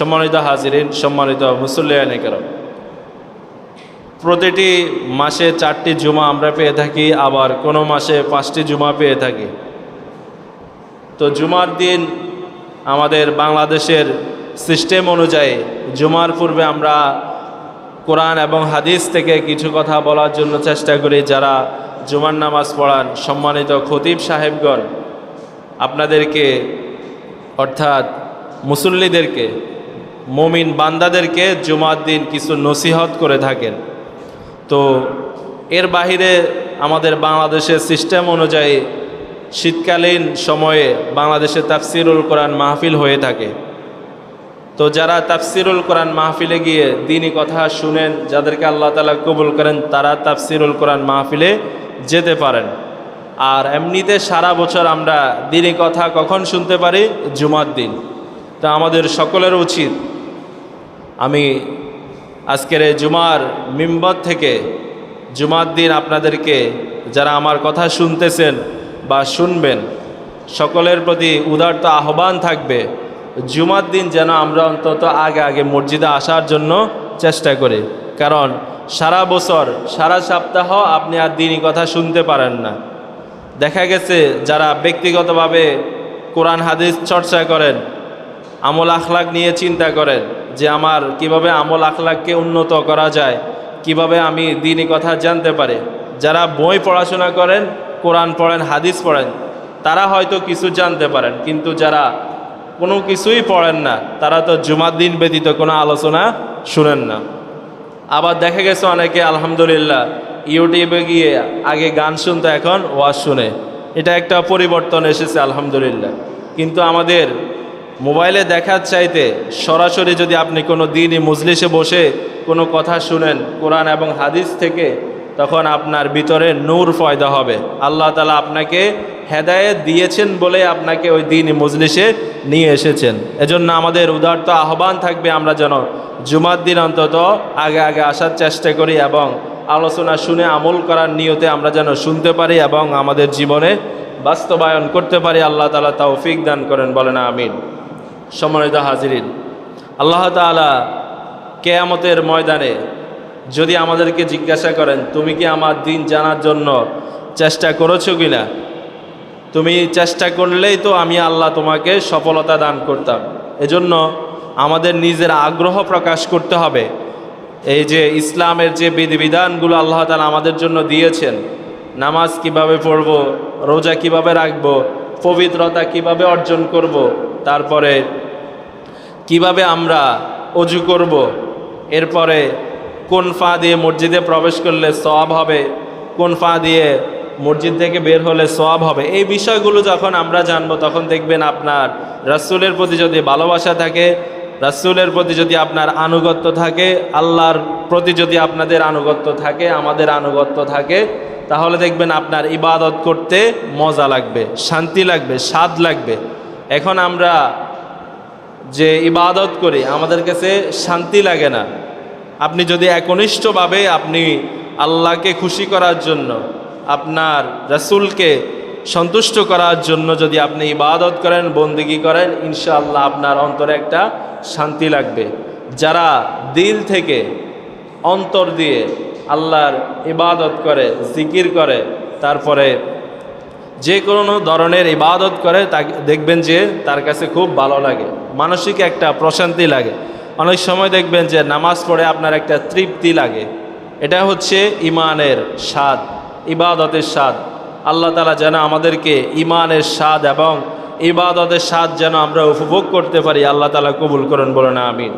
সম্মানিত হাজিরিন, সম্মানিত মুসল্লিয়ানে কেন প্রতিটি মাসে চারটি জুমা আমরা পেয়ে থাকি, আবার কোনো মাসে পাঁচটি জুমা পেয়ে থাকি। তো জুমার দিন আমাদের বাংলাদেশের সিস্টেম অনুযায়ী জুমার পূর্বে আমরা কোরআন এবং হাদিস থেকে কিছু কথা বলার জন্য চেষ্টা করি। যারা জুমার নামাজ পড়ান, সম্মানিত খতিব সাহেবগণ, আপনাদেরকে, অর্থাৎ মুসল্লিদেরকে মমিন বান্দাদেরকে জুমার দিন কিছু নসিহত করে থাকেন। তো এর বাহিরে আমাদের বাংলাদেশের সিস্টেম অনুযায়ী শীতকালীন সময়ে বাংলাদেশে তাফসিরুল কোরআন মাহফিল হয়ে থাকে। তো যারা তাফসিরুল কোরআন মাহফিলে গিয়ে দিনই কথা শুনেন, যাদেরকে আল্লাহ তালা কবুল করেন, তারা তাফসিরুল কোরআন মাহফিলে যেতে পারেন। আর এমনিতে সারা বছর আমরা দিনই কথা কখন শুনতে পারি? জুমার দিন। তা আমাদের সকলের উচিত আমি আজকের এই জুমার মিম্বর থেকে জুমার দিন আপনাদেরকে যারা আমার কথা শুনতেছেন বা শুনবেন, সকলের প্রতি উদারত আহ্বান থাকবে, জুমার দিন যেন আমরা অন্তত আগে আগে মসজিদে আসার জন্য চেষ্টা করি। কারণ সারা বছর, সারা সপ্তাহ আপনি আর দিনই কথা শুনতে পারেন না। দেখা গেছে যারা ব্যক্তিগতভাবে কোরআন হাদিস চর্চা করেন, আমল আখলাক নিয়ে চিন্তা করেন যে আমার কীভাবে আমল আখলাককে উন্নত করা যায়, কীভাবে আমি দিনই কথা জানতে পারি। যারা বই পড়াশোনা করেন, কোরআন পড়েন, হাদিস পড়েন, তারা হয়তো কিছু জানতে পারেন। কিন্তু যারা কোনো কিছুই পড়েন না, তারা তো জুমার দিন ব্যতীত কোনো আলোচনা শুনেন না। আবার দেখা গেছে অনেকে, আলহামদুলিল্লাহ, ইউটিউবে গিয়ে আগে গান শুনতো, এখন ওয়াজ শুনে। এটা একটা পরিবর্তন এসেছে, আলহামদুলিল্লাহ। কিন্তু আমাদের মোবাইলে দেখার চাইতে সরাসরি যদি আপনি কোনো দিনই মজলিসে বসে কোনো কথা শুনেন কোরআন এবং হাদিস থেকে, তখন আপনার ভিতরে নূর ফয়দা হবে। আল্লাহ তালা আপনাকে হেদায়েত দিয়েছেন বলে আপনাকে ওই দিন মজলিসে নিয়ে এসেছেন। এজন্য আমাদের উদার্ত আহ্বান থাকবে আমরা যেন জুমার দিন অন্তত আগে আগে আসার চেষ্টা করি এবং আলোচনা শুনে আমল করার নিয়তে আমরা যেন শুনতে পারি এবং আমাদের জীবনে বাস্তবায়ন করতে পারি। আল্লাহ তালা তৌফিক দান করেন, বলেন আমিন। সম্মানিত হাজিরিন, আল্লাহ তালা কেয়ামতের ময়দানে যদি আমাদেরকে জিজ্ঞাসা করেন, তুমি কি আমার দিন জানার জন্য চেষ্টা করেছ কিনা? তুমি চেষ্টা করলেই তো আমি আল্লাহ তোমাকে সফলতা দান করতাম। এজন্য আমাদের নিজের আগ্রহ প্রকাশ করতে হবে। এই যে ইসলামের যে বিধিবিধানগুলো আল্লাহ তালা আমাদের জন্য দিয়েছেন, নামাজ কীভাবে পড়ব, রোজা কীভাবে রাখব, পবিত্রতা কীভাবে অর্জন করব, তারপরে কীভাবে আমরা অজু করব? এরপরে কোন ফা দিয়ে মসজিদে প্রবেশ করলে সওয়াব হবে? কোন ফা দিয়ে মসজিদ থেকে বের হলে সওয়াব হবে? এই বিষয়গুলো যখন আমরা জানব, তখন দেখবেন আপনার রাসূলের প্রতি যদি ভালোবাসা থাকে, রাসূলের প্রতি যদি আপনার আনুগত্য থাকে, আল্লাহর প্রতি যদি আপনাদের আনুগত্য থাকে, আমাদের আনুগত্য থাকে, তাহলে দেখবেন আপনার ইবাদত করতে মজা লাগবে, শান্তি লাগবে, স্বাদ লাগবে। এখন আমরা যে ইবাদত করি, আমাদের কাছে শান্তি লাগে না। আপনি যদি একনিষ্ঠভাবে আপনি আল্লাহকে খুশি করার জন্য, আপনার রসুলকে সন্তুষ্ট করার জন্য যদি আপনি ইবাদত করেন, বন্দিগি করেন, ইনশাআল্লাহ আপনার অন্তরে একটা শান্তি লাগবে। যারা দিল থেকে অন্তর দিয়ে আল্লাহর ইবাদত করে, জিকির করে, তারপরে যে কোনো ধরনের ইবাদত করে তাকে দেখবেন যে তার কাছে খুব ভালো লাগে, মানসিক একটা প্রশান্তি লাগে। অনেক সময় দেখবেন যে নামাজ পড়ে আপনার একটা তৃপ্তি লাগে। এটা হচ্ছে ইমানের স্বাদ, ইবাদতের স্বাদ। আল্লাহ তালা যেন আমাদেরকে ইমানের স্বাদ এবং ইবাদতের স্বাদ যেন আমরা উপভোগ করতে পারি, আল্লাহ তালা কবুল করেন বলে না আমিন।